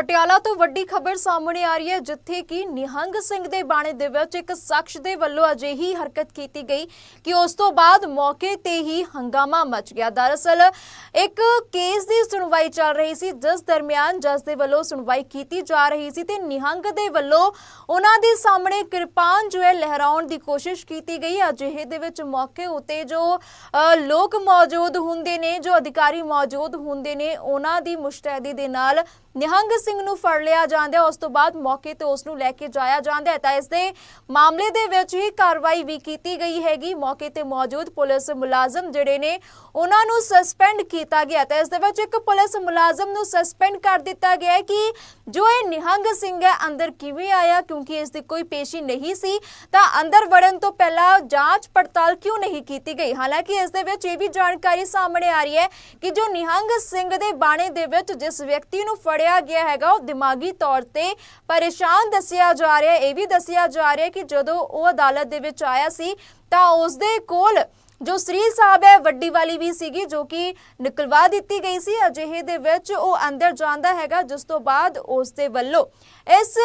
ਪਟਿਆਲਾ ਤੋਂ ਵੱਡੀ ਖਬਰ ਸਾਹਮਣੇ ਆ ਰਹੀ ਹੈ ਜਿੱਥੇ ਕਿ ਨਿਹੰਗ ਸਿੰਘ ਦੇ ਬਾਣੇ ਦੇ ਵਿੱਚ ਇੱਕ ਸ਼ਖਸ ਦੇ ਵੱਲੋਂ ਅਜਿਹੀ ਹਰਕਤ ਕੀਤੀ ਗਈ ਕਿ ਉਸ ਤੋਂ ਬਾਅਦ ਮੌਕੇ ਤੇ ਹੀ ਹੰਗਾਮਾ ਮਚ ਗਿਆ। ਦਰਅਸਲ ਇੱਕ ਕੇਸ ਦੀ ਸੁਣਵਾਈ ਚੱਲ ਰਹੀ ਸੀ ਜਿਸ ਦਰਮਿਆਨ ਜੱਜ ਦੇ ਵੱਲੋਂ ਸੁਣਵਾਈ ਕੀਤੀ ਜਾ ਰਹੀ ਸੀ ਤੇ ਨਿਹੰਗ ਦੇ ਵੱਲੋਂ ਉਹਨਾਂ ਦੇ ਸਾਹਮਣੇ ਕਿਰਪਾਨ ਜੋ ਹੈ ਲਹਿਰਾਉਣ ਦੀ ਕੋਸ਼ਿਸ਼ ਕੀਤੀ ਗਈ। ਅਜਿਹੇ ਦੇ ਵਿੱਚ ਮੌਕੇ ਉਤੇ ਜੋ ਅ, ਲੋਕ ਮੌਜੂਦ ਹੁੰਦੇ ਨੇ ਜੋ ਅਧਿਕਾਰੀ ਮੌਜੂਦ ਹੁੰਦੇ ਨੇ ਉਹਨਾਂ ਦੀ ਮੁਸ਼ਤੈਦੀ ਦੇ ਨਾਲ ਨਿਹੰਗ ਸਿੰਘ ਨੂੰ ਫੜ ਲਿਆ ਜਾਂਦਾ ਹੈ। ਉਸ ਤੋਂ ਬਾਅਦ ਮੌਕੇ ਤੇ ਉਸ ਨੂੰ ਲੈ ਕੇ ਜਾਇਆ ਜਾਂਦਾ ਹੈ। ਤਾਂ ਇਸ ਦੇ ਮਾਮਲੇ ਦੇ ਵਿੱਚ ਹੀ ਕਾਰਵਾਈ ਵੀ ਕੀਤੀ ਗਈ ਹੈਗੀ। ਮੌਕੇ ਤੇ ਮੌਜੂਦ ਪੁਲਿਸ ਮੁਲਾਜ਼ਮ ਜਿਹੜੇ ਨੇ, ਉਹਨਾਂ ਨੂੰ ਸਸਪੈਂਡ ਕੀਤਾ ਗਿਆ ਤਾਂ ਇਸ ਦੇ ਵਿੱਚ ਇੱਕ ਪੁਲਿਸ ਮੁਲਾਜ਼ਮ ਨੂੰ ਸਸਪੈਂਡ ਕਰ ਦਿੱਤਾ ਗਿਆ ਹੈ ਕਿ ਜੋ ਇਹ ਨਿਹੰਗ ਸਿੰਘ ਹੈ, ਅੰਦਰ ਕਿਵੇਂ ਆਇਆ? ਕਿਉਂਕਿ ਇਸ ਦੀ ਕੋਈ ਪੇਸ਼ੀ ਨਹੀਂ ਸੀ। ਤਾਂ ਅੰਦਰ ਵੜਨ ਤੋਂ ਪਹਿਲਾਂ ਜਾਂਚ ਪੜਤਾਲ ਕਿਉਂ ਨਹੀਂ ਕੀਤੀ ਗਈ? ਹਾਲਾਂਕਿ ਇਸ ਦੇ ਵਿੱਚ ਇਹ ਵੀ ਜਾਣਕਾਰੀ ਸਾਹਮਣੇ ਆ ਰਹੀ ਹੈ ਕਿ ਜੋ ਨਿਹੰਗ ਸਿੰਘ ਦੇ ਬਾਣੇ ਦੇ ਵਿੱਚ ਜਿਸ ਵਿਅਕਤੀ ਨੂੰ ਫੜਿਆ ਗਿਆ ਹੈ ਹੈਗਾ, ਉਹ ਦਿਮਾਗੀ ਤੌਰ ਤੇ ਪਰੇਸ਼ਾਨ ਦੱਸਿਆ ਜਾ ਰਿਹਾ ਇਹ ਵੀ ਦੱਸਿਆ ਜਾ ਰਿਹਾ ਕਿ ਜਦੋਂ ਉਹ ਅਦਾਲਤ ਦੇ ਵਿੱਚ ਆਇਆ ਸੀ, ਤਾਂ ਉਸ ਦੇ ਕੋਲ ਜੋ ਸ੍ਰੀ ਸਾਹਿਬ ਹੈ, ਵੱਡੀ ਵਾਲੀ ਵੀ ਸੀਗੀ, ਜੋ ਕਿ ਨਿਕਲਵਾ ਦਿੱਤੀ ਗਈ ਸੀ। ਅਜਿਹੇ ਦੇ ਵਿੱਚ ਉਹ ਅੰਦਰ ਜਾਂਦਾ ਹੈਗਾ, ਜਿਸ ਤੋਂ ਬਾਅਦ ਉਸ ਦੇ ਵੱਲੋਂ ਇਸ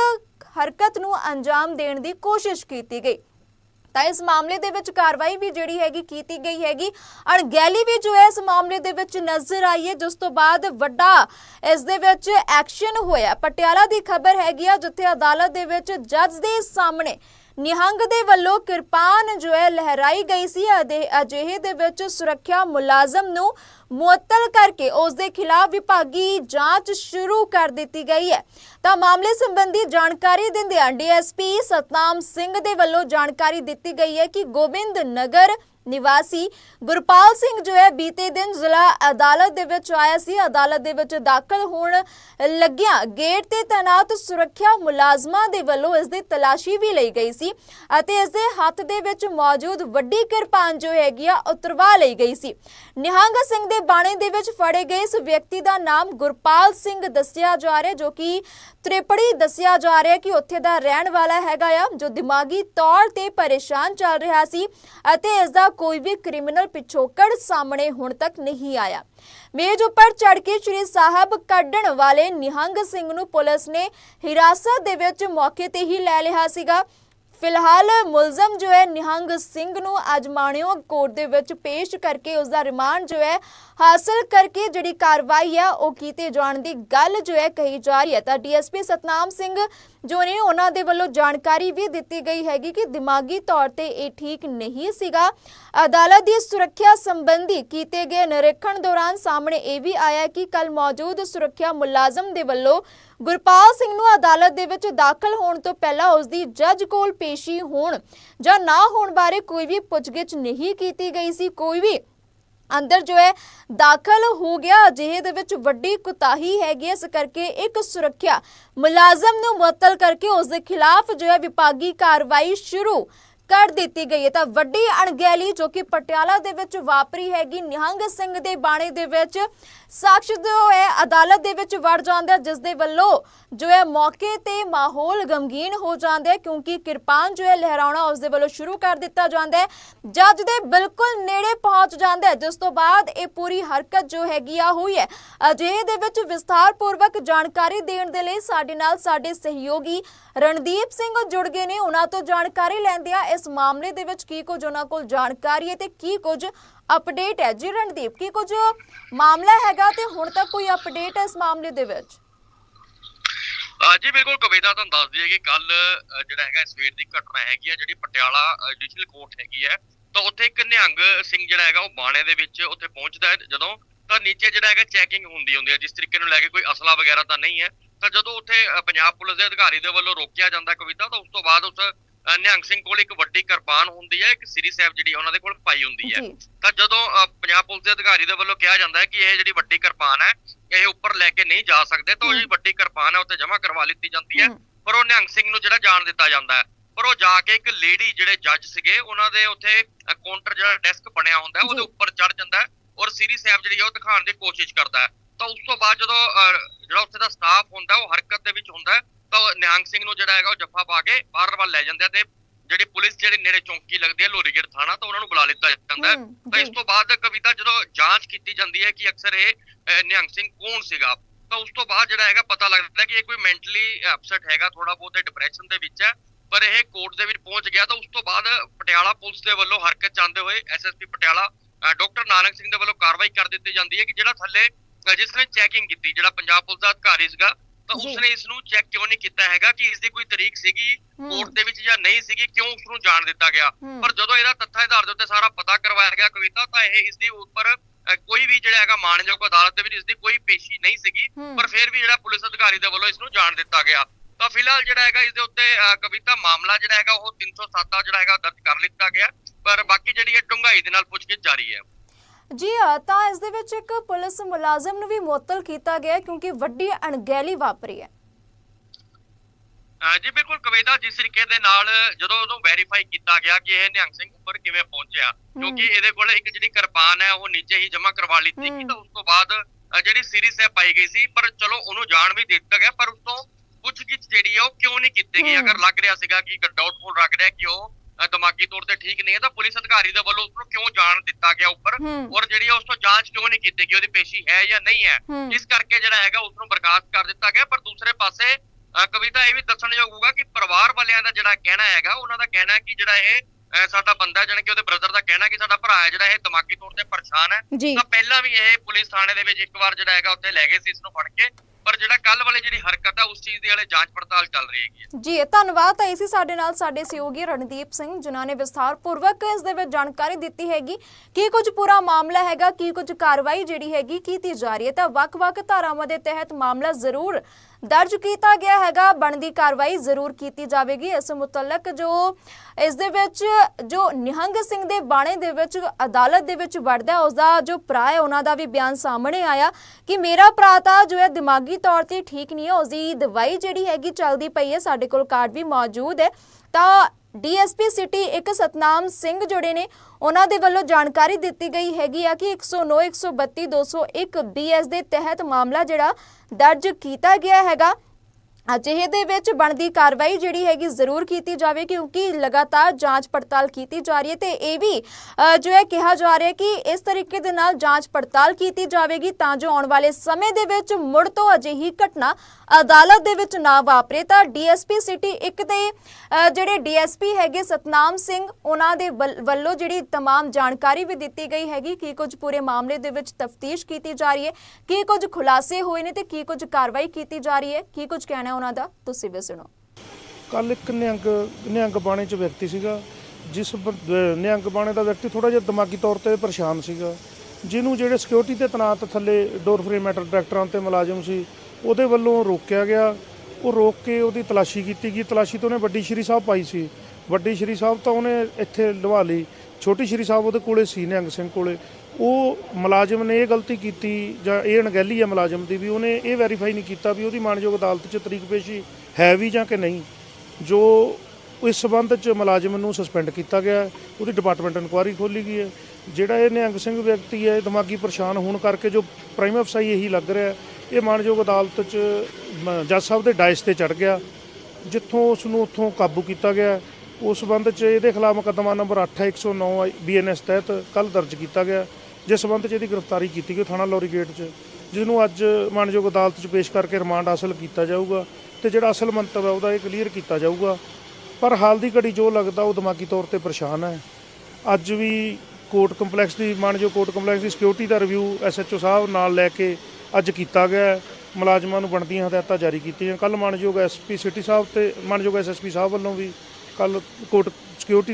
ਹਰਕਤ ਨੂੰ ਅੰਜਾਮ ਦੇਣ ਦੀ ਕੋਸ਼ਿਸ਼ ਕੀਤੀ ਗਈ। ਤਾਂ ਇਸ ਮਾਮਲੇ ਦੇ ਵਿੱਚ ਕਾਰਵਾਈ ਵੀ ਜਿਹੜੀ ਹੈਗੀ ਕੀਤੀ ਗਈ ਹੈਗੀ। ਅਣਗਹਿਲੀ ਵੀ ਜੋ ਹੈ ਇਸ ਮਾਮਲੇ ਦੇ ਵਿੱਚ ਨਜ਼ਰ ਆਈ ਹੈ, ਜਿਸ ਤੋਂ ਬਾਅਦ ਵੱਡਾ ਇਸ ਦੇ ਵਿੱਚ ਐਕਸ਼ਨ ਹੋਇਆ। ਪਟਿਆਲਾ ਦੀ ਖਬਰ ਹੈਗੀ ਆ, ਜਿੱਥੇ ਅਦਾਲਤ ਦੇ ਵਿੱਚ ਜੱਜ ਦੇ ਸਾਹਮਣੇ ਨਿਹੰਗ ਦੇ ਵੱਲੋਂ ਕਿਰਪਾਨ ਜੋ ਹੈ ਲਹਿਰਾਈ ਗਈ ਸੀ ਅਜਿਹੇ ਦੇ ਵਿੱਚ ਸੁਰੱਖਿਆ ਮੁਲਾਜ਼ਮ ਨੂੰ ਮੁਅੱਤਲ ਕਰਕੇ ਉਸ ਦੇ ਖਿਲਾਫ ਵਿਭਾਗੀ ਜਾਂਚ ਸ਼ੁਰੂ ਕਰ ਦਿੱਤੀ ਗਈ ਹੈ। ਤਾਂ ਮਾਮਲੇ ਸੰਬੰਧੀ ਜਾਣਕਾਰੀ ਦਿੰਦਿਆਂ ਡੀਐਸਪੀ ਸਤਨਾਮ ਸਿੰਘ ਦੇ ਵੱਲੋਂ ਜਾਣਕਾਰੀ ਦਿੱਤੀ ਗਈ ਹੈ ਕਿ ਗੋਬਿੰਦ ਨਗਰ ਨਿਵਾਸੀ ਗੁਰਪਾਲ ਸਿੰਘ ਜੋ ਹੈ ਬੀਤੇ ਦਿਨ ਜ਼ਿਲ੍ਹਾ ਅਦਾਲਤ ਦੇ ਵਿੱਚ ਆਇਆ ਸੀ। ਅਦਾਲਤ ਦੇ ਵਿੱਚ ਦਾਖਲ ਹੋਣ ਲੱਗਿਆ ਗੇਟ ਤੇ ਤੈਨਾਤ ਸੁਰੱਖਿਆ ਮੁਲਾਜ਼ਮਾਂ ਦੇ ਵੱਲੋਂ ਇਸ ਦੀ ਤਲਾਸ਼ੀ ਵੀ ਲਈ ਗਈ ਸੀ ਅਤੇ ਇਸ ਦੇ ਹੱਥ ਦੇ ਵਿੱਚ ਮੌਜੂਦ ਵੱਡੀ ਕਿਰਪਾਨ ਜੋ ਹੈਗੀ ਆ ਉਤਰਵਾ ਲਈ ਗਈ ਸੀ। ਨਿਹੰਗ ਸਿੰਘ ਦੇ ਬਾਣੇ ਦੇ ਵਿੱਚ ਫੜੇ ਗਏ ਇਸ ਵਿਅਕਤੀ ਦਾ ਨਾਮ ਗੁਰਪਾਲ ਸਿੰਘ ਦੱਸਿਆ ਜਾ ਰਿਹਾ, ਜੋ ਕਿ ਤ੍ਰਿਪੜੀ ਦੱਸਿਆ ਜਾ ਰਿਹਾ ਕਿ ਉੱਥੇ ਦਾ ਰਹਿਣ ਵਾਲਾ ਹੈਗਾ ਆ, ਜੋ ਦਿਮਾਗੀ ਤੌਰ ਤੇ ਪਰੇਸ਼ਾਨ ਚੱਲ ਰਿਹਾ ਸੀ ਅਤੇ ਇਸ ਦਾ ਕੋਈ ਵੀ ਕ੍ਰਿਮੀਨਲ ਪਿਛੋਕੜ ਸਾਹਮਣੇ ਹੁਣ ਤੱਕ ਨਹੀਂ ਆਇਆ। ਮੇਜ਼ ਉੱਪਰ ਚੜ ਕੇ ਸ਼੍ਰੀ ਸਾਹਿਬ ਕੱਢਣ ਵਾਲੇ ਨਿਹੰਗ ਸਿੰਘ ਨੂੰ ਪੁਲਿਸ ਨੇ ਹਿਰਾਸਤ ਦੇ ਵਿੱਚ ਮੌਕੇ ਤੇ ਹੀ ਲੈ ਲਿਆ ਸੀਗਾ। ਫਿਲਹਾਲ ਮੁਲਜ਼ਮ ਜੋ ਹੈ, ਨਿਹੰਗ ਸਿੰਘ ਨੂੰ ਅੱਜ ਮਾਣਯੋਗ ਕੋਰਟ ਦੇ ਵਿੱਚ ਪੇਸ਼ ਕਰਕੇ ਉਸ ਦਾ ਰਿਮਾਂਡ ਜੋ ਹੈ ਹਾਸਲ ਕਰਕੇ ਜਿਹੜੀ ਕਾਰਵਾਈ ਆ, ਉਹ ਕੀਤੇ ਜਾਣ ਦੀ ਗੱਲ ਜੋ ਹੈ ਕਹੀ ਜਾ ਰਹੀ ਹੈ। ਤਾਂ ਡੀਐਸਪੀ ਸਤਨਾਮ ਸਿੰਘ ਜੋ ਨੇ, ਉਹਨਾਂ ਦੇ ਵੱਲੋਂ ਜਾਣਕਾਰੀ ਵੀ ਦਿੱਤੀ ਗਈ ਹੈਗੀ ਕਿ ਦਿਮਾਗੀ ਤੌਰ ਤੇ ਇਹ ਠੀਕ ਨਹੀਂ ਸੀਗਾ। ਅਦਾਲਤ ਦੀ ਸੁਰੱਖਿਆ ਸੰਬੰਧੀ ਕੀਤੇ ਗਏ ਨਿਰੀਖਣ ਦੌਰਾਨ ਸਾਹਮਣੇ ਇਹ ਵੀ ਆਇਆ ਕਿ ਕੱਲ ਮੌਜੂਦ ਸੁਰੱਖਿਆ ਮੁਲਾਜ਼ਮ ਦੇ ਵੱਲੋਂ ਗੁਰਪਾਲ ਸਿੰਘ ਨੂੰ ਅਦਾਲਤ ਦੇ ਵਿੱਚ ਦਾਖਲ ਹੋਣ ਤੋਂ ਪਹਿਲਾਂ ਉਸ ਦੀ ਜੱਜ ਕੋਲ ਪੇਸ਼ੀ ਹੋਣ ਜਾਂ ਨਾ ਹੋਣ ਬਾਰੇ ਕੋਈ ਵੀ ਪੁੱਛਗਿੱਛ ਨਹੀਂ ਕੀਤੀ ਗਈ ਸੀ। ਕੋਈ ਵੀ ਅੰਦਰ ਜੋ ਹੈ ਦਾਖਲ ਹੋ ਗਿਆ। ਅਜਿਹੇ ਦੇ ਵਿੱਚ ਵੱਡੀ ਕੁਤਾਹੀ ਹੈਗੀ ਇਸ ਕਰਕੇ ਇੱਕ ਸੁਰੱਖਿਆ ਮੁਲਾਜ਼ਮ ਨੂੰ ਮੁਅੱਤਲ ਕਰਕੇ ਉਸ ਦੇ ਖਿਲਾਫ ਜੋ ਹੈ ਵਿਭਾਗੀ ਕਾਰਵਾਈ ਸ਼ੁਰੂ ਕਰ ਦਿੱਤੀ ਗਈ ਹੈ। ਤਾਂ ਵੱਡੀ ਅਣਗਹਿਲੀ ਜੋ ਕਿ ਪਟਿਆਲਾ ਦੇ ਵਿੱਚ ਵਾਪਰੀ ਹੈਗੀ, ਨਿਹੰਗ ਸਿੰਘ ਦੇ ਬਾਣੇ ਦੇ ਵਿੱਚ ਸ਼ਖਸ ਹੈ, ਅਦਾਲਤ ਦੇ ਵਿੱਚ ਵੜ ਜਾਂਦਾ ਜਿਸ ਦੇ ਵੱਲੋਂ ਜੋ ਹੈ ਮੌਕੇ ਤੇ ਮਾਹੌਲ ਗਮਗੀਨ ਹੋ ਜਾਂਦਾ ਹੈ, ਕਿਉਂਕਿ ਕਿਰਪਾਨ ਜੋ ਹੈ ਲਹਿਰਾਉਣਾ ਉਸ ਦੇ ਵੱਲੋਂ ਸ਼ੁਰੂ ਕਰ ਦਿੱਤਾ ਜਾਂਦਾ ਹੈ। ਜੱਜ ਦੇ ਬਿਲਕੁਲ ਨੇੜੇ ਪਹੁੰਚ ਜਾਂਦਾ ਹੈ, ਜਿਸ ਤੋਂ ਬਾਅਦ ਇਹ ਪੂਰੀ ਹਰਕਤ ਜੋ ਹੈਗੀ ਆ ਹੋਈ ਹੈ। ਅਜਿਹੇ ਦੇ ਵਿੱਚ ਵਿਸਥਾਰਪੂਰਵਕ ਜਾਣਕਾਰੀ ਦੇਣ ਦੇ ਲਈ ਸਾਡੇ ਨਾਲ ਸਾਡੇ ਸਹਿਯੋਗੀ ਰਣਦੀਪ ਸਿੰਘ ਜੁੜ ਗਏ ਨੇ। ਉਹਨਾਂ ਤੋਂ ਜਾਣਕਾਰੀ ਲੈਂਦੇ ਆ ਇਸ ਮਾਮਲੇ ਦੇ ਵਿੱਚ ਕੀ ਕੁਝ ਉਹਨਾਂ ਕੋਲ ਜਾਣਕਾਰੀ ਹੈ ਤੇ ਕੀ ਕੁਝ ਅਪਡੇਟ ਹੈ? ਜੀ ਰਣਦੀਪ, ਕੀ ਕੁਝ ਮਾਮਲਾ ਹੈਗਾ ਤੇ ਹੁਣ ਤੱਕ ਕੋਈ ਅਪਡੇਟ ਹੈ ਇਸ ਮਾਮਲੇ ਦੇ ਵਿੱਚ? ਜੀ ਬਿਲਕੁਲ ਕਵਿਤਾ ਤੁਹਾਨੂੰ ਦੱਸ ਦਈਏ ਕਿ ਕੱਲ ਜਿਹੜਾ ਹੈਗਾ ਸਵੇਰ ਦੀ ਘਟਨਾ ਹੈਗੀ ਆ ਜਿਹੜੀ ਪਟਿਆਲਾ ਜੁਡੀਸ਼ੀਅਲ ਕੋਰਟ ਹੈਗੀ ਹੈ, ਤਾਂ ਉੱਥੇ ਇੱਕ ਨਿਹੰਗ ਸਿੰਘ ਜਿਹੜਾ ਹੈਗਾ, ਉਹ ਬਾਣੇ ਦੇ ਵਿੱਚ ਉੱਥੇ ਪਹੁੰਚਦਾ ਹੈ, ਜਦੋਂ ਤਾਂ ਨੀਚੇ ਜਿਹੜਾ ਹੈਗਾ ਚੈਕਿੰਗ ਹੁੰਦੀ ਹੁੰਦੀ ਹੈ, ਜਿਸ ਤਰੀਕੇ ਨੂੰ ਲੈ ਕੇ ਕੋਈ ਅਸਲਾ ਵਗੈਰਾ ਤਾਂ ਨਹੀਂ ਹੈ, ਤਾਂ ਜਦੋਂ ਉੱਥੇ ਪੰਜਾਬ ਪੁਲਿਸ ਦੇ ਅਧਿਕਾਰੀ ਦੇ ਵੱਲੋਂ ਰੋਕਿਆ ਜਾਂਦਾ ਕਵਿਤਾ, ਤਾਂ ਉਸ ਤੋਂ ਬਾਅਦ ਉਸ ਨਿਹੰਗ ਸਿੰਘ ਕੋਲ ਇੱਕ ਵੱਡੀ ਕਿਰਪਾਨ ਹੁੰਦੀ ਹੈ ਇੱਕ ਸ੍ਰੀ ਸਾਹਿਬ ਜਿਹੜੀ ਉਹਨਾਂ ਦੇ ਕੋਲ ਪਾਈ ਹੁੰਦੀ ਹੈ। ਤਾਂ ਜਦੋਂ ਪੰਜਾਬ ਪੁਲਿਸ ਦੇ ਅਧਿਕਾਰੀ ਦੇ ਵੱਲੋਂ ਕਿਹਾ ਜਾਂਦਾ ਹੈ ਕਿ ਇਹ ਜਿਹੜੀ ਵੱਡੀ ਕਿਰਪਾਨ ਹੈ ਇਹ ਉੱਪਰ ਲੈ ਕੇ ਨਹੀਂ ਜਾ ਸਕਦੇ ਤਾਂ ਉਹ ਜਿਹੜੀ ਵੱਡੀ ਕਿਰਪਾਨ ਹੈ ਉੱਤੇ ਜਮ੍ਹਾਂ ਕਰਵਾ ਲਿੱਤੀ ਜਾਂਦੀ ਹੈ। ਪਰ ਉਹ ਨਿਹੰਗ ਸਿੰਘ ਨੂੰ ਜਿਹੜਾ ਜਾਣ ਦਿੱਤਾ ਜਾਂਦਾ ਹੈ। ਪਰ ਉਹ ਜਾ ਕੇ ਇੱਕ ਲੇਡੀ ਜਿਹੜੇ ਜੱਜ ਸੀਗੇ ਉਹਨਾਂ ਦੇ ਉੱਥੇ ਕਾਊਂਟਰ ਜਿਹੜਾ ਡੈਸਕ ਬਣਿਆ ਹੁੰਦਾ ਹੈ ਉਹਦੇ। ਉੱਪਰ ਚੜ ਜਾਂਦਾ ਹੈ ਔਰ ਸ੍ਰੀ ਸਾਹਿਬ ਜਿਹੜੀ ਉਹ ਦਿਖਾਉਣ ਦੀ ਕੋਸ਼ਿਸ਼ ਕਰਦਾ ਹੈ। ਤਾਂ ਉਸ ਤੋਂ ਬਾਅਦ ਜਦੋਂ ਜਿਹੜਾ ਉੱਥੇ ਦਾ ਸਟਾਫ ਹੁੰਦਾ ਉਹ ਹਰਕਤ ਦੇ ਵਿੱਚ ਹੁੰਦਾ ਹੈ ਤਾਂ ਨਿਹੰਗ ਸਿੰਘ ਨੂੰ ਜਿਹੜਾ ਹੈਗਾ ਉਹ ਜੱਫਾ ਪਾ ਕੇ ਬਾਹਰ ਵੱਲ ਲੈ ਜਾਂਦੇ ਆ ਤੇ ਜਿਹੜੀ ਪੁਲਿਸ ਜਿਹੜੇ ਨੇੜੇ ਚੌਂਕੀ ਲੱਗਦੀ ਹੈ ਲੋਰੀਗੇਟ ਥਾਣਾ ਤਾਂ ਉਹਨਾਂ ਨੂੰ ਬੁਲਾ ਲਿੱਤਾ ਜਾਂਦਾ ਹੈ ਤਾਂ ਇਸ। ਤੋਂ ਬਾਅਦ ਕਵਿਤਾ ਜਦੋਂ ਜਾਂਚ ਕੀਤੀ ਜਾਂਦੀ ਹੈ ਕਿ ਅਕਸਰ ਇਹ ਨਿਹੰਗ ਸਿੰਘ ਕੌਣ ਸੀਗਾ ਤਾਂ ਉਸ ਤੋਂ ਬਾਅਦ ਜਿਹੜਾ ਹੈਗਾ ਪਤਾ ਲੱਗਦਾ ਕਿ ਇਹ ਕੋਈ ਮੈਂਟਲੀ ਅਪਸੈਟ ਹੈਗਾ ਥੋੜਾ ਬਹੁਤ ਡਿਪਰੈਸ਼ਨ ਦੇ ਵਿੱਚ ਹੈ ਪਰ ਇਹ ਕੋਰਟ ਦੇ ਵਿੱਚ ਪਹੁੰਚ ਗਿਆ ਤਾਂ ਉਸ ਤੋਂ ਬਾਅਦ ਪਟਿਆਲਾ ਪੁਲਿਸ ਦੇ ਵੱਲੋਂ ਹਰਕਤ ਚ ਆਉਂਦੇ ਹੋਏ ਐਸਐਸਪੀ ਪਟਿਆਲਾ ਡਾਕਟਰ ਨਾਨਕ ਸਿੰਘ ਦੇ ਵੱਲੋਂ ਕਾਰਵਾਈ ਕਰ ਦਿੱਤੀ ਜਾਂਦੀ ਹੈ ਕਿ ਜਿਹੜਾ ਥੱਲੇ ਜਿਸ ਨੇ ਚੈਕਿੰਗ ਕੀਤੀ ਜਿਹੜਾ ਪੰਜਾਬ ਪੁਲਿਸ ਦਾ ਅਧਿਕਾਰੀ ਸੀਗਾ ਤਾਂ। ਉਸਨੇ ਇਸ ਨੂੰ ਚੈੱਕ ਕਿਉਂ ਨਹੀਂ ਕੀਤਾ ਹੈਗਾ ਕਿ ਇਸ ਦੀ ਕੋਈ ਤਰੀਕ ਸੀਗੀ। ਕੋਰਟ ਦੇ ਵਿੱਚ ਜਾਂ ਨਹੀਂ ਸੀਗੀ ਕਿਉਂ ਉਸ ਨੂੰ ਜਾਣ ਦਿੱਤਾ ਗਿਆ। ਪਰ ਜਦੋਂ ਇਹਦਾ ਤੱਥਾਂ ਦੇ ਆਧਾਰ ਦੇ ਉੱਤੇ ਸਾਰਾ ਪਤਾ ਕਰਵਾਇਆ ਗਿਆ ਕਵਿਤਾ ਤਾਂ ਇਹ ਇਸ ਦੇ ਉੱਪਰ ਕੋਈ ਵੀ ਜਿਹੜਾ ਹੈਗਾ ਮਾਨਯੋਗ ਅਦਾਲਤ ਦੇ ਵਿੱਚ ਇਸ ਦੀ ਕੋਈ ਪੇਸ਼ੀ ਨਹੀਂ ਸੀਗੀ। ਪਰ ਫਿਰ ਵੀ ਜਿਹੜਾ ਪੁਲਿਸ ਅਧਿਕਾਰੀ ਦੇ ਵੱਲੋਂ ਇਸ ਨੂੰ ਜਾਣ ਦਿੱਤਾ ਗਿਆ ਤਾਂ ਫਿਲਹਾਲ ਜਿਹੜਾ ਹੈਗਾ ਇਸ ਦੇ ਉੱਤੇ ਕਵਿਤਾ ਮਾਮਲਾ ਜਿਹੜਾ ਹੈਗਾ ਉਹ 307 ਦਾ ਜਿਹੜਾ ਹੈਗਾ ਦਰਜ ਕਰ ਲਿੱਤਾ ਗਿਆ ਪਰ ਬਾਕੀ ਜਿਹੜੀ ਹੈ ਡੂੰਘਾਈ ਦੇ ਨਾਲ ਪੁੱਛਗਿੱਛ ਜਾਰੀ ਹੈ ਜੀ ਹਾਂ, ਤਾਂ ਇਸ ਦੇ ਵਿੱਚ ਇੱਕ ਪੁਲਿਸ ਮੁਲਾਜ਼ਮ ਨੂੰ ਵੀ ਮੁਅੱਤਲ ਕੀਤਾ ਗਿਆ ਕਿਉਂਕਿ ਵੱਡੀ ਅਣਗਹਿਲੀ ਵਾਪਰੀ ਹੈ ਜੀ ਬਿਲਕੁਲ ਕਵੇਦਾ ਜਿਸ ਤਰੀਕੇ ਦੇ ਨਾਲ ਜਦੋਂ ਉਹਨੂੰ ਵੈਰੀਫਾਈ ਕੀਤਾ ਗਿਆ ਕਿ ਇਹ ਨਿਹੰਗ ਸਿੰਘ ਉੱਪਰ ਕਿਵੇਂ ਪਹੁੰਚਿਆ ਕਿਉਂਕਿ ਇਹਦੇ ਕੋਲ ਇੱਕ ਜਿਹੜੀ ਕਿਰਪਾਨ ਹੈ ਉਹ ਨੀਚੇ ਹੀ ਜਮ੍ਹਾਂ ਕਰਵਾ ਲਈ ਸੀ। ਤਾਂ ਉਸ ਤੋਂ ਬਾਅਦ ਜਿਹੜੀ ਸੀਰੀਜ਼ ਹੈ ਪਾਈ ਗਈ ਸੀ ਪਰ ਚਲੋ ਉਹਨੂੰ ਜਾਣ ਵੀ ਦਿੱਤਾ ਗਿਆ ਪਰ ਉਸ ਤੋਂ ਪੁੱਛਗਿੱਛ ਜਿਹੜੀ ਹੈ ਉਹ ਕਿਉਂ ਨਹੀਂ ਕੀਤੀ ਗਈ। ਅਗਰ ਲੱਗ ਰਿਹਾ ਸੀਗਾ ਕਿ ਡਾਊਟਫੁਲ ਲੱਗ ਰਿਹਾ ਕਿ ਉਹ ਦਿਮਾਗੀ ਤੌਰ ਤੇ ਠੀਕ ਨਹੀਂ ਹੈ ਤਾਂ ਪੁਲਿਸ ਅਧਿਕਾਰੀ ਦੇ ਵੱਲੋਂ ਉਸਨੂੰ ਕਿਉਂ ਜਾਣ ਦਿੱਤਾ ਗਿਆ ਉੱਪਰ। ਔਰ ਜਿਹੜੀ ਉਸ ਤੋਂ ਜਾਂਚ ਕਿਉਂ ਨਹੀਂ ਕੀਤੀ ਗਈ? ਉਹਦੀ ਪੇਸ਼ੀ ਹੈ ਜਾਂ ਨਹੀਂ ਹੈ। ਇਸ ਕਰਕੇ ਜਿਹੜਾ ਹੈਗਾ ਉਸ ਨੂੰ ਬਰਖਾਸਤ ਕਰ ਦਿੱਤਾ ਗਿਆ। ਪਰ ਦੂਸਰੇ ਪਾਸੇ ਕਵਿਤਾ ਇਹ ਵੀ ਦੱਸਣਯੋਗ ਹੋਊਗਾ ਕਿ ਪਰਿਵਾਰ ਵਾਲਿਆਂ ਦਾ ਜਿਹੜਾ ਕਹਿਣਾ ਹੈਗਾ ਉਹਨਾਂ ਦਾ ਕਹਿਣਾ ਹੈ ਕਿ ਜਿਹੜਾ ਇਹ ਸਾਡਾ ਬੰਦਾ ਜਾਣੀ ਕਿ ਉਹਦੇ ਬ੍ਰਦਰ ਦਾ ਕਹਿਣਾ ਕਿ ਸਾਡਾ ਭਰਾ ਹੈ ਜਿਹੜਾ ਇਹ ਦਿਮਾਗੀ ਤੌਰ ਤੇ ਪਰੇਸ਼ਾਨ ਹੈ। ਤਾਂ ਪਹਿਲਾਂ ਵੀ ਇਹ ਪੁਲਿਸ ਥਾਣੇ ਦੇ ਵਿੱਚ ਇੱਕ ਵਾਰ ਜਿਹੜਾ ਹੈਗਾ ਉੱਥੇ ਲੈ ਗਏ ਸੀ ਇਸ ਨੂੰ ਫੜ ਕੇ। ਪਰ ਜਿਹੜਾ ਕੱਲ ਵਾਲੀ ਜਿਹੜੀ ਹਰਕਤ ਹੈ ਉਸ ਚੀਜ਼ ਦੀ ਹਲੇ ਜਾਂਚ ਪੜਤਾਲ ਚੱਲ ਰਹੀ ਹੈਗੀ ਜੀ ਧੰਨਵਾਦ ਤਾਂ ਇਸੀ ਸਾਡੇ ਨਾਲ ਸਾਡੇ ਸਹਿਯੋਗੀ ਰਣਦੀਪ ਸਿੰਘ, ਜਿਨ੍ਹਾਂ ਨੇ ਵਿਸਥਾਰ ਪੂਰਵਕ ਇਸ ਦੇ ਵਿੱਚ ਜਾਣਕਾਰੀ ਦਿੱਤੀ ਹੈਗੀ। ਕੀ ਕੁਝ ਪੂਰਾ ਮਾਮਲਾ ਹੈਗਾ, ਕੀ ਕੁਝ ਕਾਰਵਾਈ ਜਿਹੜੀ ਹੈਗੀ ਕੀਤੀ ਜਾ ਰਹੀ ਹੈ, ਤਾਂ ਵੱਖ-ਵੱਖ ਧਾਰਾਵਾਂ ਦੇ ਤਹਿਤ ਮਾਮਲਾ ਜ਼ਰੂਰ ਦਰਜ ਕੀਤਾ ਗਿਆ ਹੈਗਾ ਬਣਦੀ ਕਾਰਵਾਈ ਜ਼ਰੂਰ ਕੀਤੀ ਜਾਵੇਗੀ। ਇਸ ਮੁਤਲਕ ਜੋ ਇਸ ਦੇ ਵਿੱਚ ਜੋ ਨਿਹੰਗ ਸਿੰਘ ਦੇ ਬਾਣੇ ਦੇ ਵਿੱਚ ਅਦਾਲਤ ਦੇ ਵਿੱਚ ਵੜਦਾ ਹੈ, ਉਸ ਦਾ ਜੋ ਭਰਾ ਹੈ ਉਹਨਾਂ ਦਾ ਵੀ ਬਿਆਨ ਸਾਹਮਣੇ ਆਇਆ ਕਿ ਮੇਰਾ ਭਰਾ ਤਾਂ ਜੋ ਹੈ ਦਿਮਾਗੀ ਤੌਰ ਤੇ ਠੀਕ ਨਹੀਂ ਹੈ ਉਸ ਦੀ ਦਵਾਈ ਜਿਹੜੀ ਹੈਗੀ ਚੱਲਦੀ ਪਈ ਹੈ ਸਾਡੇ ਕੋਲ ਕਾਰਡ ਵੀ ਮੌਜੂਦ ਹੈ। ਤਾਂ ਡੀਐਸਪੀ ਸਿਟੀ ਇੱਕ ਸਤਨਾਮ ਸਿੰਘ ਜੁੜੇ ਨੇ। ਉਹਨਾਂ ਦੇ ਵੱਲੋਂ ਜਾਣਕਾਰੀ ਦਿੱਤੀ ਗਈ ਹੈਗੀ ਆ ਕਿ 109 132 201 ਬੀਐਸ ਦੇ ਤਹਿਤ ਮਾਮਲਾ ਜਿਹੜਾ ਦਰਜ ਕੀਤਾ ਗਿਆ ਹੈਗਾ। ਅਜਿਹੇ ਦੇ ਵਿੱਚ ਬਣਦੀ ਕਾਰਵਾਈ ਜਿਹੜੀ ਹੈਗੀ ਜ਼ਰੂਰ ਕੀਤੀ ਜਾਵੇ ਕਿਉਂਕਿ ਲਗਾਤਾਰ ਜਾਂਚ ਪੜਤਾਲ ਕੀਤੀ ਜਾ ਰਹੀ ਹੈ ਤੇ ਇਹ ਵੀ ਅ, ਜੋ ਹੈ ਕਿਹਾ ਜਾ ਰਿਹਾ ਹੈ ਕਿ ਇਸ ਤਰੀਕੇ ਦੇ ਨਾਲ ਜਾਂਚ ਪੜਤਾਲ ਕੀਤੀ ਜਾਵੇਗੀ ਤਾਂ ਜੋ ਆਉਣ ਵਾਲੇ ਸਮੇਂ ਦੇ ਵਿੱਚ ਮੁੜ ਤੋਂ ਅਜਿਹੀ ਘਟਨਾ ਅਦਾਲਤ ਦੇ ਵਿੱਚ ਨਾ ਵਾਪਰੇ ਤਾਂ ਡੀਐਸਪੀ ਸਿਟੀ ਇੱਕ ਦੇ ਅ, ਜਿਹੜੇ ਡੀਐਸਪੀ ਹੈਗੇ ਸਤਨਾਮ ਸਿੰਘ ਉਹਨਾਂ ਦੇ ਵੱਲ- ਵੱਲੋਂ ਜਿਹੜੀ तमाम ਜਾਣਕਾਰੀ ਵੀ ਦਿੱਤੀ ਗਈ ਹੈਗੀ ਕੀ ਕੁਝ ਪੂਰੇ ਮਾਮਲੇ ਦੇ ਵਿੱਚ ਤਫਤੀਸ਼ ਕੀਤੀ ਜਾ ਰਹੀ ਹੈ ਕੀ ਕੁਝ ਖੁਲਾਸੇ ਹੋਏ ਨੇ ਤੇ ਕੀ ਕੁਝ ਕਾਰਵਾਈ ਕੀਤੀ ਜਾ ਰਹੀ ਹੈ ਕੀ ਕੁਝ ਕਹਿਣਾ ਹੈ ਉਹਨਾਂ ਦਾ? ਤੁਸੀਂ ਵੀ ਸੁਣੋ। ਕੱਲ ਇੱਕ ਨਿਹੰਗ ਨਿਹੰਗ ਬਾਣੇ ਚ ਵਿਅਕਤੀ ਸੀਗਾ, ਜਿਸ ਨਿਹੰਗ ਬਾਣੇ ਦਾ ਵਿਅਕਤੀ ਥੋੜਾ ਜਿਹਾ ਦਿਮਾਗੀ ਤੌਰ ਤੇ ਪਰੇਸ਼ਾਨ ਸੀਗਾ, ਜਿਹਨੂੰ ਜਿਹੜੇ ਸਿਕਿਉਰਿਟੀ ਤੇ ਤੈਨਾਤ ਥੱਲੇ ਡੋਰ ਫ੍ਰੀ ਮੈਟਰ ਡਾਇਰੈਕਟਰਾਂ ਤੇ ਮੁਲਾਜ਼ਮ ਸੀ, ਉਹਦੇ ਵੱਲੋਂ ਰੋਕਿਆ ਗਿਆ। ਉਹ ਰੋਕ ਕੇ ਉਹਦੀ ਤਲਾਸ਼ੀ ਕੀਤੀ ਗਈ। ਤਲਾਸ਼ੀ ਤੋਂ ਉਹਨੇ ਵੱਡੀ ਸ਼੍ਰੀ ਸਾਹਿਬ ਪਾਈ ਸੀ। ਵੱਡੀ ਸ਼੍ਰੀ ਸਾਹਿਬ ਤਾਂ ਉਹਨੇ ਇੱਥੇ ਲਵਾ ਲਈ। ਛੋਟੀ ਸ਼੍ਰੀ ਸਾਹਿਬ ਉਹਦੇ ਕੋਲੇ ਸੀ ਨਿਹੰਗ ਸਿੰਘ ਕੋਲੇ। ਉਹ ਮੁਲਾਜ਼ਮ ਨੇ ਇਹ ਗਲਤੀ ਕੀਤੀ ਜਾਂ ਇਹ ਅਣਗਹਿਲੀ ਹੈ ਮੁਲਾਜ਼ਮ ਦੀ ਵੀ ਉਹਨੇ ਇਹ ਵੈਰੀਫਾਈ ਨਹੀਂ ਕੀਤਾ ਵੀ ਉਹਦੀ ਮਾਨਯੋਗ ਅਦਾਲਤ 'ਚ ਤਰੀਕ ਪੇਸ਼ੀ ਹੈ ਵੀ ਜਾਂ ਕਿ ਨਹੀਂ, ਜੋ ਇਸ ਸਬੰਧ 'ਚ ਮੁਲਾਜ਼ਮ ਨੂੰ ਸਸਪੈਂਡ ਕੀਤਾ ਗਿਆ ਉਹਦੀ ਡਿਪਾਰਟਮੈਂਟ ਇਨਕੁਆਇਰੀ ਖੋਲੀ ਗਈ ਹੈ। ਜਿਹੜਾ ਇਹ ਨਿਹੰਗ ਸਿੰਘ ਵਿਅਕਤੀ ਹੈ ਦਿਮਾਗੀ ਪਰੇਸ਼ਾਨ ਹੋਣ ਕਰਕੇ ਜੋ ਪ੍ਰਾਈਮ ਅਫਸਾਈ ਇਹੀ ਲੱਗ ਰਿਹਾ ਇਹ ਮਾਨਯੋਗ ਅਦਾਲਤ 'ਚ ਮ- ਜੱਜ ਸਾਹਿਬ ਦੇ ਡਾਇਸ ਤੇ ਚੜ ਗਿਆ, ਜਿੱਥੋਂ ਉਸ ਨੂੰ ਉੱਥੋਂ ਕਾਬੂ ਕੀਤਾ ਗਿਆ ਉਸ ਸਬੰਧ 'ਚ ਇਹਦੇ ਖਿਲਾਫ ਮੁਕੱਦਮਾ ਨੰਬਰ 8109 ਬੀਐਨਐਸ ਤਹਿਤ ਕੱਲ ਦਰਜ ਕੀਤਾ ਗਿਆ ਜਿਸ ਸਬੰਧ 'ਚ ਇਹਦੀ ਗ੍ਰਿਫਤਾਰੀ ਕੀਤੀ ਗਈ ਥਾਣਾ ਲੋਰੀ ਗੇਟ 'ਚ, ਜਿਹਨੂੰ ਅੱਜ ਮਾਨਯੋਗ ਅਦਾਲਤ 'ਚ ਪੇਸ਼ ਕਰਕੇ ਰਿਮਾਂਡ ਹਾਸਲ ਕੀਤਾ ਜਾਊਗਾ ਤੇ ਜਿਹੜਾ ਅਸਲ ਮੰਤਵ ਹੈ ਉਹਦਾ ਇਹ ਕਲੀਅਰ ਕੀਤਾ ਜਾਊਗਾ। ਪਰ ਹਾਲ ਦੀ ਘੜੀ ਜੋ ਲੱਗਦਾ ਉਹ ਦਿਮਾਗੀ ਤੌਰ ਤੇ ਪਰੇਸ਼ਾਨ ਹੈ। ਅੱਜ ਵੀ ਕੋਰਟ ਕੰਪਲੈਕਸ ਦੀ, ਮਾਨਯੋਗ ਕੋਰਟ ਕੰਪਲੈਕਸ ਦੀ ਸਿਕਿਉਰਿਟੀ ਦਾ ਰਿਵਿਊ ਐਸਐਚਓ ਸਾਹਿਬ ਨਾਲ ਲੈ ਕੇ ਅੱਜ ਕੀਤਾ ਗਿਆ ਮੁਲਾਜ਼ਮਾਂ ਨੂੰ ਬਣਦੀਆਂ ਹਦਾਇਤਾਂ ਜਾਰੀ ਕੀਤੀਆਂ ਕੱਲ ਮਾਨਯੋਗ ਐਸਪੀ ਸਿਟੀ ਸਾਹਿਬ ਤੇ, ਮਾਨਯੋਗ ਐਸਐਸਪੀ ਸਾਹਿਬ ਵੱਲੋਂ ਵੀ ਕੱਲ ਕੋਰਟ ਸਿਕਿਉਰਿਟੀ ਦਾ